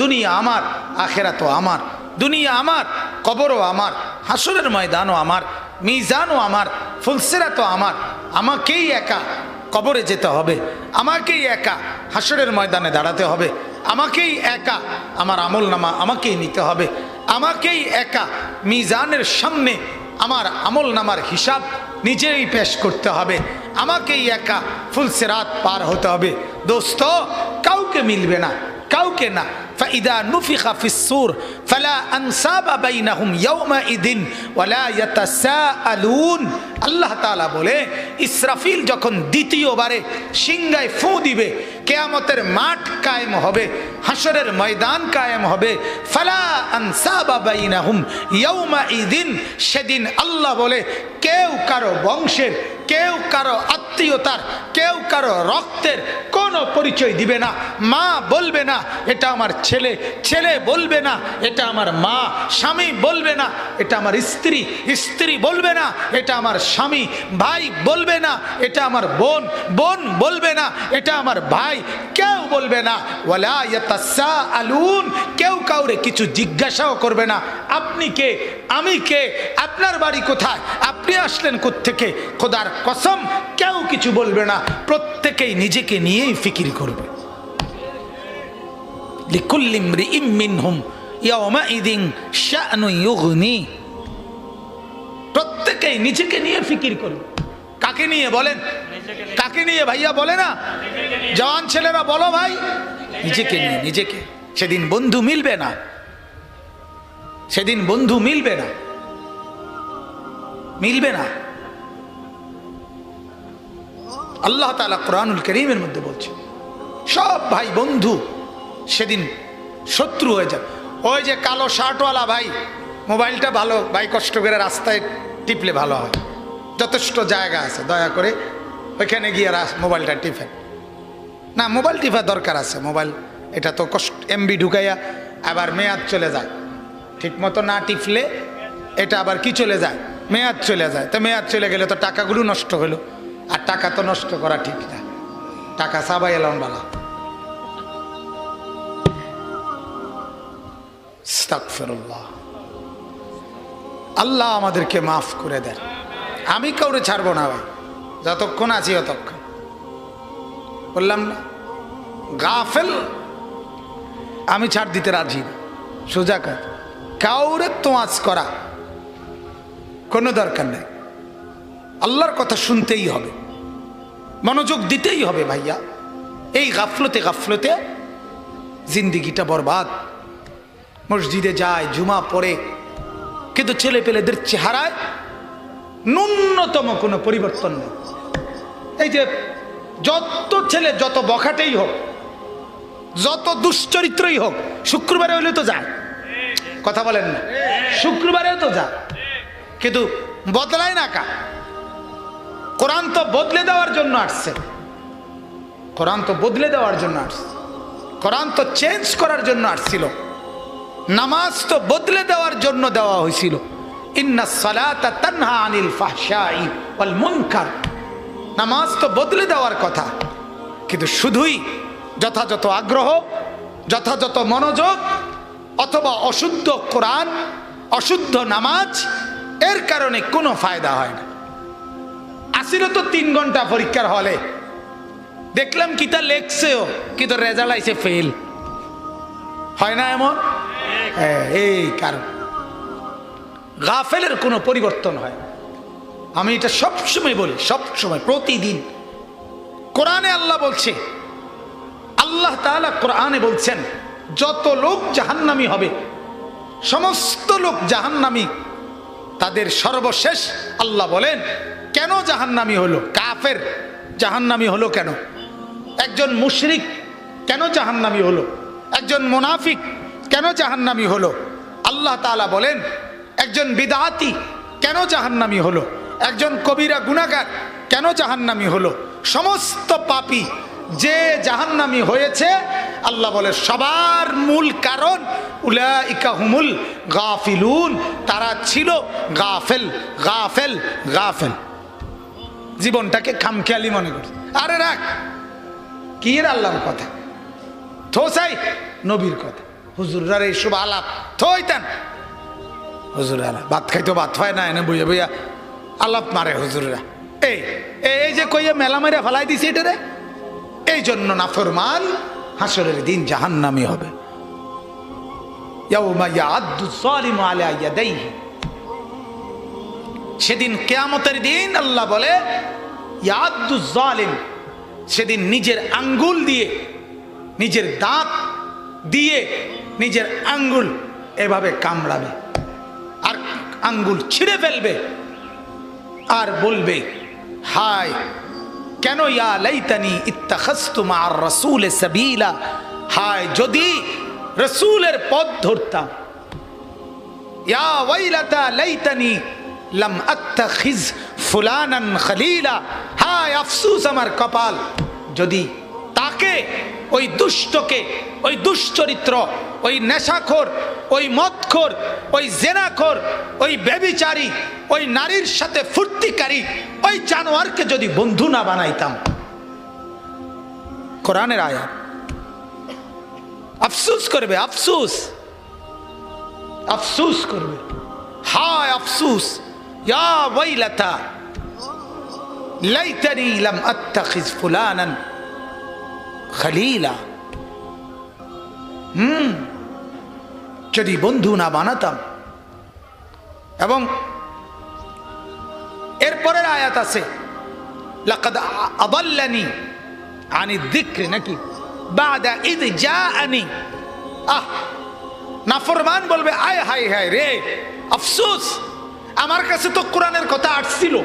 দুনিয়া আমার আখেরা তো আমার, দুনিয়া আমার, কবরও আমার, হাসরের ময়দানও আমার, মিজানও আমার ফুলসেরা তো আমার, আমাকেই একা কবরে যেতে হবে, আমাকেই একা হাসরের ময়দানে দাঁড়াতে হবে, আমাকেই একা আমার আমল নামা আমাকেই নিতে হবে, আমাকেই একা মিজানের সামনে আমার আমল নামার হিসাব নিজেই পেশ করতে হবে, আমাকেই একা ফুলসেরাত পার হতে হবে, দোস্ত, কাউকে মিলবে না, কাউকে না فإذا نفخ في الصور فلا أنساب بينهم يومئذ ولا يتساءلون. আল্লাহ তাআলা বলে, ইসরাফিল যখন দ্বিতীয়বারে সিংগায় ফু দিবে, কেয়ামতের মাঠ কায়েম হবে হাসরের ময়দান কায়েম হবে, ফালা আনসাবা বাইনাহুম ইয়াউমাইদিন সেদিন আল্লাহ বলে, কেউ কারও বংশের, কেউ কারও আত্মীয়তার, কেউ কারও রক্তের কোনো পরিচয় দিবে না, মা বলবে না, এটা আমার ছেলে ছেলে বলবে না, এটা আমার মা, স্বামী বলবে না, এটা আমার স্ত্রী স্ত্রী বলবে না, এটা আমার স্বামী, ভাই বলবে না, এটা আমার বোন বোন বলবে না, এটা আমার ভাই, কেউ বলবে না। আলুন কেউ কাউরে কিছু জিজ্ঞাসাও করবে না। আপনি কে? আমি কে? আপনার বাড়ি কোথায়? আপনি আসলেন থেকে খোদার কসম, কেউ কিছু বলবে না। প্রত্যেকেই নিজেকে নিয়েই ফিকির করবে। লিকুল্লি ইমরিইম মিনহুম, ইয়াউমাইদিন শাআনু ইউগনি। প্রত্যেকেই নিজেকে নিয়ে ফিকির করবে কাকে নিয়ে বলেন? কাকে নিয়ে ভাইয়া বলে না? জওয়ান ছেলেরা বলো ভাই। নিজেকে নিয়ে, নিজেকে। সেদিন বন্ধু মিলবে না। সেদিন বন্ধু মিলবে না। মিলবে না। আল্লাহ তালা কোরআনুল করিমের মধ্যে বলছে, সব ভাই বন্ধু সেদিন শত্রু হয়ে যাবে। ওই যে কালো শার্টওয়ালা ভাই, মোবাইলটা ভালো, ভাই কষ্ট করে রাস্তায় টিপলে ভালো হয়। যথেষ্ট জায়গা আছে, দয়া করে ওইখানে গিয়ে রাস- মোবাইলটা টিপেন না, মোবাইল টিপা দরকার আছে, মোবাইল এটা তো কষ্ট এমবি ঢুকাইয়া আবার মেয়াদ চলে যায়। ঠিক মতো না টিপলে এটা আবার কি চলে যায়? মেয়াদ চলে যায়। তো মেয়াদ চলে গেলে তো টাকাগুলো নষ্ট হলো। আর টাকা তো নষ্ট করা ঠিক না। টাকা সাবাই এলাম বালা। আস্তাগফিরুল্লাহ। আল্লাহ আমাদেরকে মাফ করে দেন। আমি কাউরে ছাড়বো না ভাই। যতক্ষণ আছি ততক্ষণ বললাম না গাফেল, আমি ছাড় দিতে রাজি সোজা কাজ কাউরে তোয়াজ করা কোনো দরকার নেই। আল্লাহর কথা শুনতেই হবে। মনোযোগ দিতেই হবে ভাইয়া। এই গাফলতে গাফলতে জিন্দিগিটা বরবাদ। মসজিদে যায়, জুমা পড়ে কিন্তু ছেলে পেলেদের চেহারায় ন্যূনতম কোনো পরিবর্তন নেই। এই যে যত ছেলে যত বখাটেই হোক, যত দুশ্চরিত্রই হোক, শুক্রবারে হইলে তো যায়। কথা বলেন না। শুক্রবারেও তো যায়। কিন্তু বদলায় না কা? কোরআন তো বদলে দেওয়ার জন্য আসছে। কোরআন তো বদলে দেওয়ার জন্য আসছে। কোরআন তো চেঞ্জ করার জন্য আসছিল। নামাজ তো বদলে দেওয়ার জন্য দেওয়া হয়েছিল। নামাজ তো বদলে দেওয়ার কথা। কিন্তু শুধুই যথাযথ আগ্রহ, যথাযথ মনোযোগ অথবা অশুদ্ধ কোরআন, অশুদ্ধ নামাজ, এর কারণে কোনো ফায়দা হয় না। আসিল তো তিন ঘণ্টা পরীক্ষার হলে। দেখলাম কি তা লেখছেও, কিন্তু রেজাল্ট আইসে ফেল। হয় না এমন? এই কারণ। গাফেলের কোনো পরিবর্তন হয় আমি এটা সবসময় বলি, সবসময়, প্রতিদিন। কোরআনে আল্লাহ বলছে, আল্লাহ তাআলা কোরআনে বলছেন, যত লোক জাহান্নামি হবে, সমস্ত লোক জাহান্নামি, তাদের সর্বশেষ আল্লাহ বলেন, কেন জাহান্নামি হলো? কাফের জাহান্নামি হলো কেন? একজন মুশরিক কেন জাহান্নামি হলো? একজন মুনাফিক কেন জাহান্নামি হলো? আল্লাহ তাআলা বলেন, একজন বিদাতি কেন জাহান্নামি হলো? একজন কবিরা গুণাগার কেন জাহান্নামি হলো? সমস্ত পাপী যে জাহান্নামি হয়েছে, আল্লাহ বলে, সবার মূল কারণ উলাইকা হুমুল গাফিলুন, তারা ছিল গাফেল গাফেল গাফেল। জীবনটাকে খামখেয়ালি মনে করছে আরে রাখ, কি আল্লাহর কথা? থোসাই নবীর কথা। হুজুররা এইসব আলাপ। থইতেন হুজুর আলাপ ভাত খাইতো ভাত খায় না, এনে বইয়া বইয়া আলাপ মারে হুজুররা। এই এই যে কইয়া মেলা মেরে ফেলাই দিছে এটা রে, এই জন্য নাফরমান হাসরের দিন জাহান্নামি হবে। সেদিন কেয়ামতের দিন আল্লাহ বলে সেদিন নিজের আঙ্গুল দিয়ে, নিজের দাঁত দিয়ে নিজের আঙ্গুল এভাবে কামড়াবে আর আঙ্গুল ছিঁড়ে ফেলবে আর বলবে, হায়, কেন ইয়া লাইতানি ইত্তাখাস্তু মার রাসূল সাবিলা? হায়, যদি রসুলের পথ ধরতাম, ইয়া ওয়াইলাতা লাইতানি লাম আত্তাখিজ ফুলানান খলিলা? হায়, আফসুস আমার কপাল, যদি তাকে ওই দুষ্টকে, ওই দুশ্চরিত্র, ওই নেশাখোর, ওই মদখোর, ওই জেনাখোর, ওই বেবিচারী ওই নারীর সাথে ফুর্তিকারী, ওই জানোয়ারকে যদি বন্ধু না বানাইতাম। কোরআনের আয়া আফসুস করবে, আফসুস। আফসুস করবে। হায় আফসুস, ইয়া ওয়াইলাতা লাইতানি লাম আত্তাখিজ ফুলানান। খলিলা। হুম, যদি বন্ধু না বানাতাম। এবং এরপরের আয়াত আছে, লাকাদ আদাল্লানি আনি নাকি? বাদা ইদ যা আনি আহ, নাফরমান বলবে, আয় হায় হায় রে, আফসোস, আমার কাছে তো কোরআনের কথা আসছিল।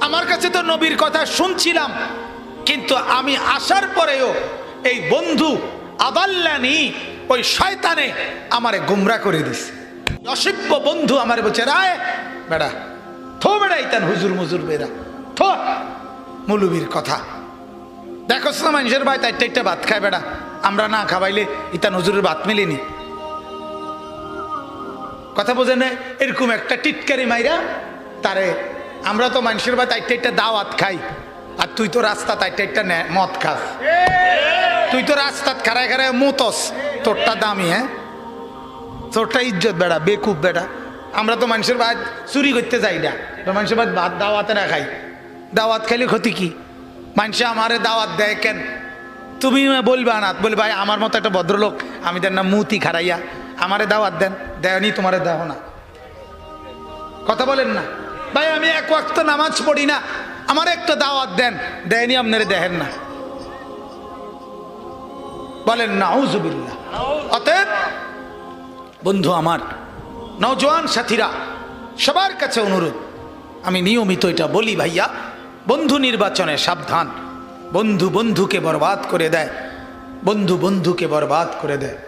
আমার কাছে তো নবীর কথা শুনছিলাম। কিন্তু আমি আসার পরেও এই বন্ধু আদাল্লানি ওই শয়তানে আমারে গুমরা করে দিছে। অসভ্য বন্ধু আমার বলছে, রায়, বেড়া, থো বেড়া ইতান হুজুর মুজুর বেড়া, থো মুলুবির কথা। দেখো না মানুষের ভাই তাই একটা ভাত খায় বেড়া, আমরা না খাওয়াইলে ইতান হুজুরের ভাত মিলিনি। কথা বোঝে না, এরকম একটা টিটকারি মাইরা তারে, আমরা তো মানুষের ভাই তাইটা একটা দাওয়াত খাই। আর তুই তো রাস্তা তাইটা একটা মদ খাস তুই তো রাস্তাত খারায় খারায় মতস। তোরটা দামি হ্যাঁ? তোরটা ইজ্জত বেড়া, বেকুব বেড়া। আমরা তো মানুষের ভাত চুরি করতে যাই না। মানুষের ভাত ভাত দাওয়াতে না খাই। দাওয়াত খাইলে ক্ষতি কি? মানুষে আমারে দাওয়াত দেয় কেন? তুমি বলবা না বলবে ভাই, আমার মতো একটা ভদ্রলোক, আমি দেন না মুতি খারাইয়া আমারে দাওয়াত দেন। দেয়নি, তোমারে দেহ না। কথা বলেন না। ভাই, আমি এক ওয়াক্ত নামাজ পড়ি না। আমার একটা দাওয়াত দেন। দেয়নি, আপনারে দেখেন না। বলেন না হুজুবিল্লা অতএব, বন্ধু আমার, নওজোয়ান সাথীরা, সবার কাছে অনুরোধ, আমি নিয়মিত এটা বলি ভাইয়া, বন্ধু নির্বাচনে সাবধান। বন্ধু বন্ধুকে বরবাদ করে দেয়। বন্ধু বন্ধুকে বরবাদ করে দেয়।